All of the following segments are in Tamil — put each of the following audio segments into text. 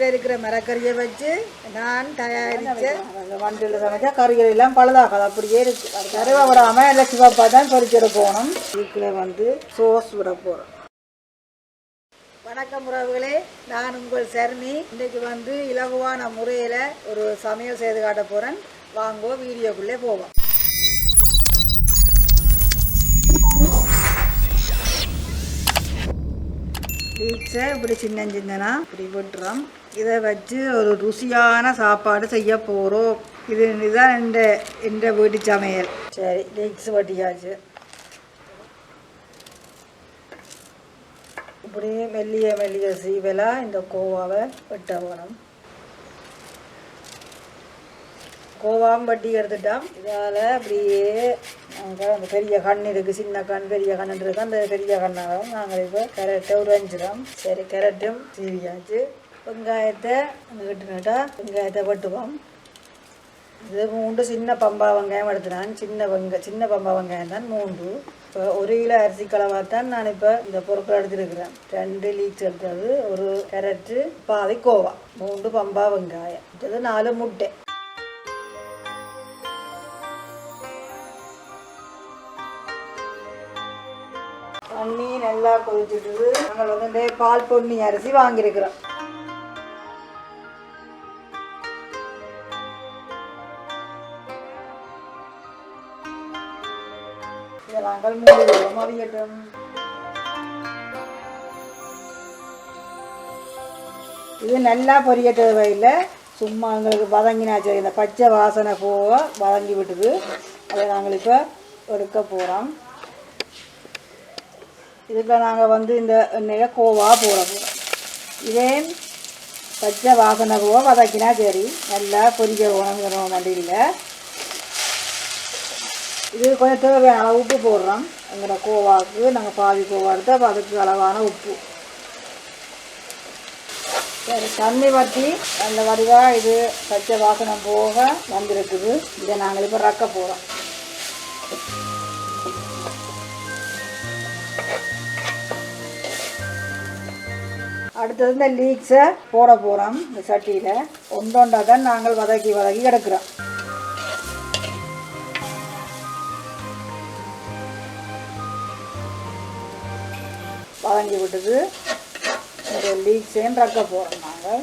வீட்டில் இருக்கிற மரக்கறியை வச்சு நான் தயாரித்தேன் வண்டியில் சமைச்சா கறிகள் எல்லாம் பழுதாகாது. அப்படியே இருக்கு. கருவை விடாமல் எல்லாம் சிவப்பாக தான் பொறிச்செடுக்கணும் இதுக்குள்ள வந்து சோஸ் விட போகிறோம் வணக்கம் உறவுகளே. நான் உங்கள் சர்மி. இன்றைக்கு வந்து இலகுவான முறையில் ஒரு சமையல் செய்து காட்ட போகிறேன் வாங்கோ வீடியோக்குள்ளே போவோம். லீக்ஸை இப்படி சின்ன சின்னனா இப்படி விட்டுறோம். இதை வச்சு ஒரு ருசியான சாப்பாடு செய்ய போகிறோம் இது இதுதான் எந்த எந்த வீட்டு சமையல். சரி நெக்ஸ் வட்டியாச்சு. இப்படி மெல்லிய மெல்லிய சீவலாக இந்த கோவாவை வெட்ட வேணும் கோவாவும் வட்டி எடுத்துட்டோம். இதால் அப்படியே நாங்கள் அந்த பெரிய கண் இருக்குது சின்ன கண் பெரிய கண் இருக்குது அந்த பெரிய கண்ணாகும் நாங்கள் இப்போ கேரட்டை உறைஞ்சிடும் சரி கேரட்டும் சீவியாச்சு. வெங்காயத்தை அந்த வெங்காயத்தை வெட்டுவோம். இது மூன்று சின்ன பம்பா வெங்காயம் எடுத்துனான் சின்ன வெங்க சின்ன பம்பா வெங்காயம் தான் மூன்று. இப்போ ஒரு கிலோ அரிசி கலவாக தான் நான் இப்போ இந்த பொருட்கள் எடுத்துருக்கிறேன். ரெண்டு லீக்ஸ் எடுத்தது ஒரு கேரட்டு பாதி கோவா. மூன்று பம்பா வெங்காயம். இது நாலு முட்டை. தண்ணி நல்லா கொதிச்சுட்டுது. நாங்கள் வந்து பால் பொன்னி அரிசி வாங்கியிருக்கிறோம். இதை நாங்கள் மூடி விடுவோம் இது நல்லா பொரியட்டது வயலில் சும்மா எங்களுக்கு வதங்கினாச்சு. இந்த பச்சை வாசனை போக வதங்கி விட்டுது. அதை நாங்கள் இப்போ எடுக்க போகிறோம் இதுக்கு நாங்கள் வந்து இந்த எண்ணெயில் கோவா போட போகிறோம் இதே பச்சை வாசனை போக வதக்கினா சரி. நல்லா பொரிக்க உணவுகிறோம் வண்டியில். இது கொஞ்சம் தேவையான அளவு உப்பு போடுறோம். எங்களோட கோவாவுக்கு நாங்கள் பாதி கோவா எடுத்து அப்போ அதுக்கு அளவான உப்பு. சரி தண்ணி வற்றி அந்த வடிவாக இது பச்சை வாசனை போக வந்திருக்குது. இதை நாங்கள் இப்போ ரக்க போகிறோம் அடுத்தது இந்த லீக்ஸை போட போகிறோம் இந்த சட்டியில். ஒன்றொண்டாக தான் நாங்கள் வதக்கி வதக்கி கிடக்கிறோம். வதங்கி விட்டுது. இந்த லீக்ஸையும் ரக்க போகிறோம் நாங்கள்.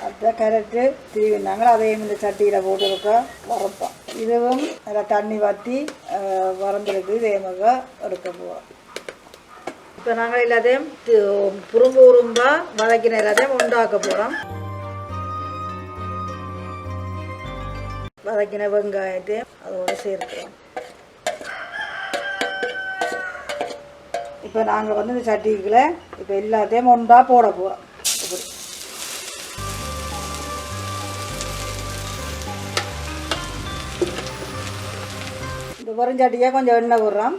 அடுத்த கேரட்டு திருவினாங்க அதையும் இந்த சட்டியில் போட்டுருக்க வறுப்போம் இதுவும் நல்லா தண்ணி வற்றி வறந்துருக்கு. இதே எடுக்க போகிறோம் இப்போ நாங்கள் எல்லாத்தையும் து- புரும்பு வதக்கின எல்லாத்தையும் உண்டாக்க போகிறோம் வதக்கின வெங்காயத்தையும் அதோடு சேர்க்கிறோம் இப்போ நாங்கள் வந்து இந்த சட்டிக்குள்ளே இப்போ எல்லாத்தையும் ஒன்றா போட போகிறோம் இப்படி. இந்த வெறுஞ்சட்டியை கொஞ்சம் எண்ணெய் விடுறோம்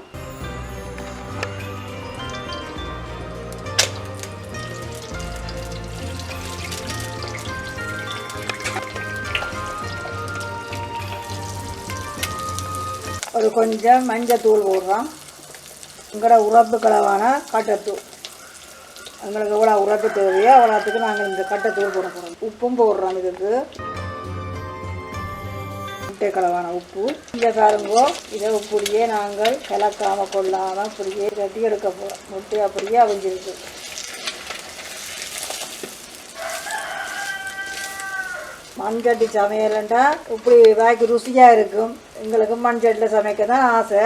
ஒரு கொஞ்சம் மஞ்சள் தூள் போடுறோம். எங்களோட உறப்பு கலவான கட்டத்தூள் எங்களுக்கு எவ்வளோ உரப்பு தேவையோ அவ்வளோத்துக்கு நாங்கள் இந்த கட்டத்தூள் போட போகிறோம் உப்பும் போடுறோம் இதுக்கு. முட்டை கலவான உப்பு. இங்கே காரங்கோ இதை இப்படியே நாங்கள் கலக்காமல் கொள்ளாமல் அப்படியே கட்டி எடுக்க போகிறோம் முட்டை அப்படியே அவிஞ்சிருக்கு. மண்சட்டி சமையலண்டா இப்படி வாய்க்கு ருசியாக இருக்கும். எங்களுக்கு மண்சட்டியில் சமைக்க தான் ஆசை.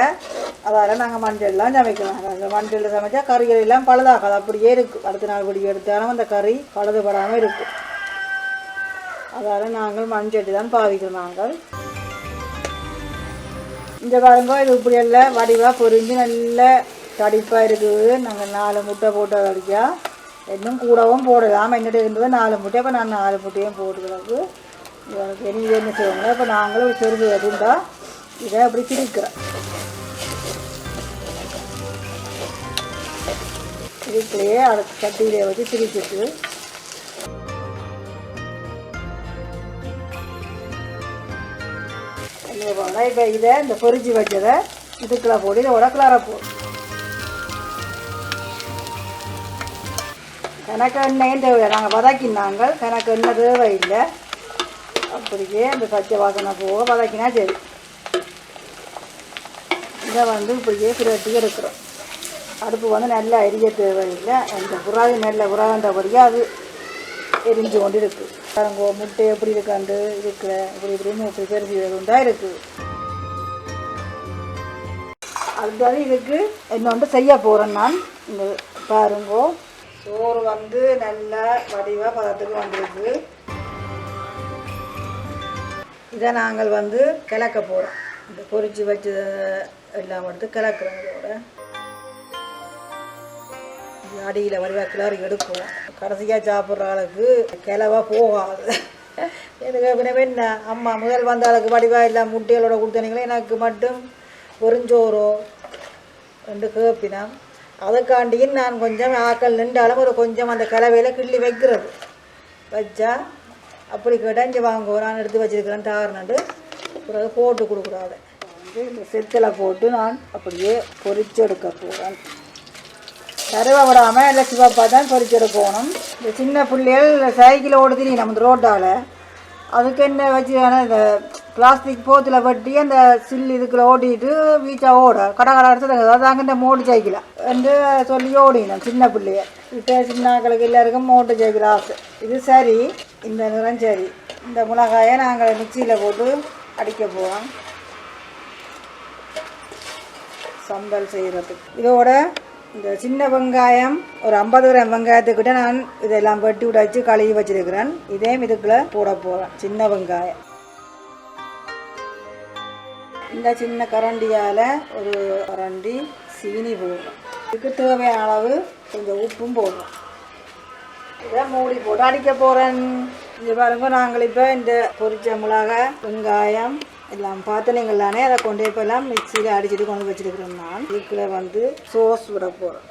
அதால் நாங்கள் மஞ்சள்லாம் சமைக்கலாம். அந்த மஞ்சளில் சமைச்சா கறிகள் எல்லாம் பழுதாகாது. அப்படியே இருக்கும் அடுத்த நாள் பிடி எடுத்தாலும் அந்த கறி பழுதுபடாமல் இருக்கும் அதால் நாங்கள் மஞ்சட்டி தான் பாவிக்கிறோம் நாங்கள். இந்த பாருங்க இது இப்படி எல்லாம் வடிவாக பொறிஞ்சு நல்ல தடிப்பாக இருக்குது. நாங்கள் நாலு முட்டை போட்டு வடிக்கா இன்னும் கூடவும் போடலாம் என்னட்டு இருந்தது நாலு முட்டை. இப்போ நான் நாலு முட்டையும் போட்டுக்கிறது. எனக்கு என்ன செய்வாங்க இப்போ நாங்களும் செருகு எதுண்டா இதை அப்படி திரிக்கிறோம் இதுக்குள்ளேயே அடுத்த சட்டியிலே வச்சு திரிச்சிட்டு இப்போ இதை இந்த பொரிஞ்சு வச்சதை இதுக்குள்ள போட்டு இதை உடக்கலார போ. எனக்கு எண்ணெயும் தேவை நாங்கள் வதக்கினாங்க எனக்கு எண்ணெய் இல்லை அப்படியே அந்த பச்சை வாசனை போக வதக்கினா சரி. இதை வந்து இப்படியே பிரட்டி எடுக்கிறோம். அடுப்பு வந்து நல்லா எரிய தேவையில்லை. அந்த புறாவி நல்ல புறாந்தபடியாக அது எரிஞ்சு கொண்டு இருக்குது பாருங்க முட்டை எப்படி இருக்காண்டு இருக்கிற இப்படி இப்படின்னு ப்ரிப்பேர் செய்வதும் தான் இருக்குது அதுதான் இதுக்கு இன்னொன்று செய்ய போகிறேன் நான். இந்த பாருங்கோ. சோறு வந்து நல்லா வடிவாக பதத்துக்கு வந்துருக்கு. இதை நாங்கள் வந்து கிளக்க போகிறோம் இந்த பொறிச்சு வச்சு எல்லாம் எடுத்து கிளக்குறோம் இதோட. அடியில் வடிவா கிளறி எடுக்கும். கடைசியாக சாப்பிட்ற ஆளுக்கு கிளவா போகாது. எனக்கு பின்ன என்ன? அம்மா முதல் வந்த ஆளுக்கு வடிவா இல்லை முட்டைகளோட கொடுத்தனீங்களே எனக்கு மட்டும் வெறுஞ்சோறோ ரெண்டு கேப்பினான் அதுக்காண்டியும் நான் கொஞ்சம் ஆக்கள் நின்றாலும் ஒரு கொஞ்சம் அந்த கலவையில் கிள்ளி வைக்கிறது. வச்சா அப்படி கேட்டால் இங்கே வாங்குவோம். நான் எடுத்து வச்சுருக்கிறேன் தாருனண்டு பிறகு போட்டு கொடுக்குறாரு வந்து இந்த செத்தில் போட்டு நான் அப்படியே பொரிச்சு எடுக்க போகிறேன் கருவை விடாமல் இல்லை சிவப்பாக தான் பொரிச்சு போகணும். இந்த சின்ன பிள்ளைகள் சைக்கிள் ஓடுது நம்ம இந்த ரோட்டால்? அதுக்கு என்ன வச்சு வேணா இந்த பிளாஸ்டிக் போத்தில் வெட்டி அந்த சில்லு இதுக்குள்ள ஓட்டிட்டு வீச்சா ஓட. கடை கடை அடிச்சு அதாங்க இந்த மோட்டு சைக்கிளா. என்று சொல்லி ஓடினோம் சின்ன பிள்ளைய. இப்போ சின்னாக்களுக்கு எல்லாருக்கும் மோட்டு சைக்கிள் ஆசை. இது சரி இந்த நிறம் சரி. இந்த மிளகாயை நாங்கள் மிக்சியில் போட்டு அடிக்க போவோம் சம்பல் செய்கிறதுக்கு இதோட இந்த சின்ன வெங்காயம் ஒரு ஐம்பது கிராம் வெங்காயத்துக்கிட்ட நான் இதெல்லாம் வெட்டி விட வச்சு கழுவி வச்சிருக்கிறேன். இதே இதுக்குள்ள போட போகிறேன் சின்ன வெங்காயம். இந்த சின்ன கரண்டியால் ஒரு கரண்டி சீனி போடுறோம். இதுக்கு தேவையான அளவு கொஞ்சம் உப்பும் போடுறோம். இதை மூடி போட்டு அடிக்க போகிறேன் இங்கே பாருங்க நாங்கள் இப்போ இந்த பொரிச்ச மிளகாய் வெங்காயம் எல்லாம் பாத்திரங்கள்லானே அதை கொண்டு போய் எல்லாம் மிக்சியில் அடிச்சுட்டு கொண்டு வச்சுருக்கிறோம் நான். இதுக்குள்ள வந்து சோஸ் விட போகிறோம்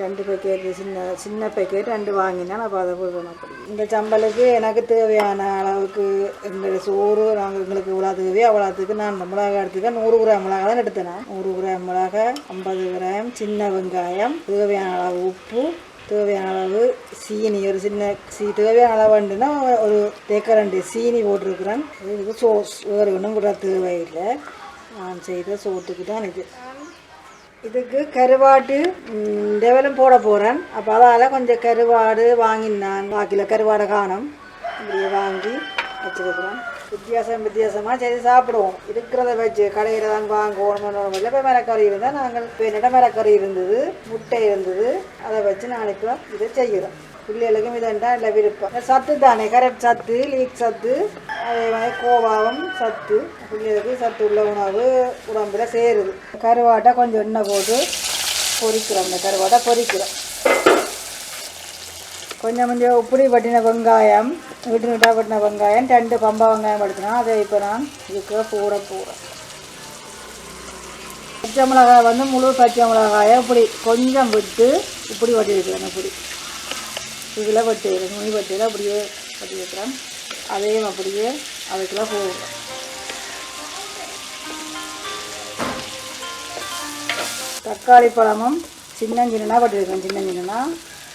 ரெண்டு பேக்கெட் சின்ன சின்ன பேக்கெட் ரெண்டு வாங்கினேன் அப்போ அதை போடுவேன் அப்படி. இந்த சம்பலுக்கு எனக்கு தேவையான அளவுக்கு எங்களுடைய சோறு நாங்கள் எங்களுக்கு இவ்வளோ அவ்வளோத்துக்கு நான் இந்த மிளகாய் எடுத்துக்க நூறு கிராம் மிளகாய் தான் எடுத்தேன் நூறு கிராம் மிளகாய் ஐம்பது கிராம் சின்ன வெங்காயம் தேவையான அளவு உப்பு தேவையான அளவு சீனி ஒரு சின்ன சீ தேவையான அளவுண்டுன்னா ஒரு தேக்கரண்டி சீனி போட்டிருக்கிறேன். இதுக்கு சோஸ் வேறு ஒன்றும் கூட தேவையில்லை. நான் செய்த சோத்துக்கு தான் இது. இதுக்கு கருவாட்டு டெவலம் போட போகிறேன் அப்போ அதால் கொஞ்சம் கருவாடு வாங்கினான். வாக்கில் கருவாடை காணும். இப்படியே வாங்கி வச்சுருக்குறோம் வித்தியாசம் வித்தியாசமாக செய்து சாப்பிடுவோம். இருக்கிறத வச்சு கடையில் தான் வாங்குவோம் இல்லை இப்போ மிளக்கறி இருந்தால் நாங்கள் இப்போ என்னிடம் இருந்தது முட்டை இருந்தது அதை வச்சு நான் இப்போ இதை செய்கிறோம். பிள்ளைகளுக்கும் இதண்டா இல்லை விருப்பம். சத்து தானே கரெக்ட் சத்து லீக் சத்து அதே மாதிரி கோவாவும் சத்து. பிள்ளைகளுக்கு சத்து உள்ள உணவு உடம்புல சேருது. கருவாட்டை கொஞ்சம் எண்ணெய் போட்டு பொரிக்கிறோம். இந்த கருவாட்டை பொரிக்கிறோம். கொஞ்சம் கொஞ்சம் உப்புடி பட்டின வெங்காயம் விட்டு விட்டா வெங்காயம் ரெண்டு பம்பா வெங்காயம் படுத்தினா அதை இப்போ நான் இதுக்கு போட போகிறேன் பச்சை மிளகாய் வந்து முழு பச்சை மிளகாயை இப்படி கொஞ்சம் விட்டு இப்படி வட்டி வைக்கிறேன் இப்படி. இதில் வட்டி நுனி வட்டியில் அப்படியே வட்டி வைக்கிறேன். அதையும் அப்படியே அதுக்கெல்லாம் போடுறேன். தக்காளி பழமும் சின்ன சின்னனாக வட்டி வைக்கிறேன். சின்ன சின்னனா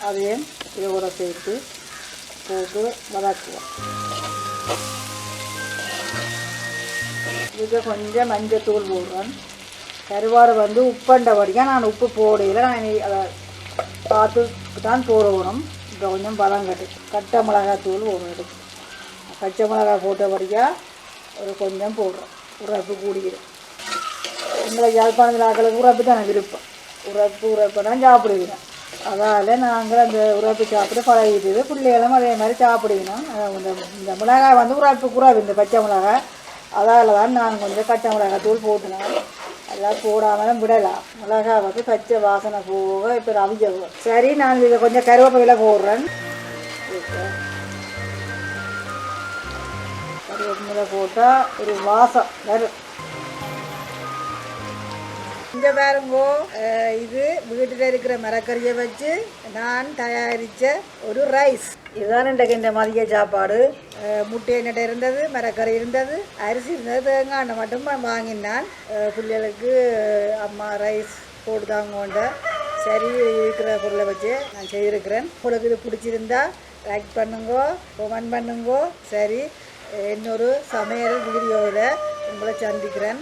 அதையும் இதோட சேர்த்து போட்டு வதக்குவோம். இதுக்கு கொஞ்சம் மஞ்சத்தூள் போடுவேன் கருவாடு வந்து உப்பண்ட வரைக்கும் நான் உப்பு போடையில் நான் அதை பார்த்து தான் போடணும். இப்போ கொஞ்சம் பழம் கட்டு. கட்டை மிளகாய் தூள் ஒரு பச்சை மிளகாய் போட்ட வரைக்கும் ஒரு கொஞ்சம் போடுறோம் உரப்பு கூடிக்கிறோம் எங்களை யாழ்ப்பாணத்தில் ஆக்களுக்கு உரப்பு தான் விருப்பம். உரப்பு உரப்பு தான் சாப்பிடுவேன். அதால் நாங்கள் அந்த உரப்பு சாப்பிட்டு பழகிட்டு பிள்ளைகளும் அதே மாதிரி சாப்பிடுவினோம் இந்த இந்த மிளகாய் வந்து உரப்பு குறாவு இந்த பச்சை மிளகாய். அதால் தான் நான் கொஞ்சம் பச்சை மிளகாய் தூள் போட்டுனோம். எல்லாம் போடாமலும் விடலாம் மிளகாய் வந்து பச்சை வாசனை போக இப்போ அவிஞ்ச சரி நான் இதை கொஞ்சம் கருவேப்பிலை போடுறேன். கருவேப்பிலை போட்டால் ஒரு வாசம் வரும். இங்கே பாருங்கோ இது வீட்டில் இருக்கிற மரக்கறியை வச்சு நான் தயாரித்த ஒரு ரைஸ். இதுதான் இன்றைக்கு இந்த மதிய சாப்பாடு. முட்டை என்கிட்ட இருந்தது மரக்கறி இருந்தது அரிசி இருந்தது தேங்காய் மட்டும் வாங்கினான். பிள்ளைகளுக்கு அம்மா ரைஸ் போட்டுதாங்கோண்ட சரி இருக்கிற பொருளை வச்சு நான் செய்திருக்கிறேன். உங்களுக்கு இது பிடிச்சிருந்தா லைக் பண்ணுங்கோ கமெண்ட் பண்ணுங்கோ. சரி இன்னொரு சமையல் வீடியோவில் உங்களை சந்திக்கிறேன்.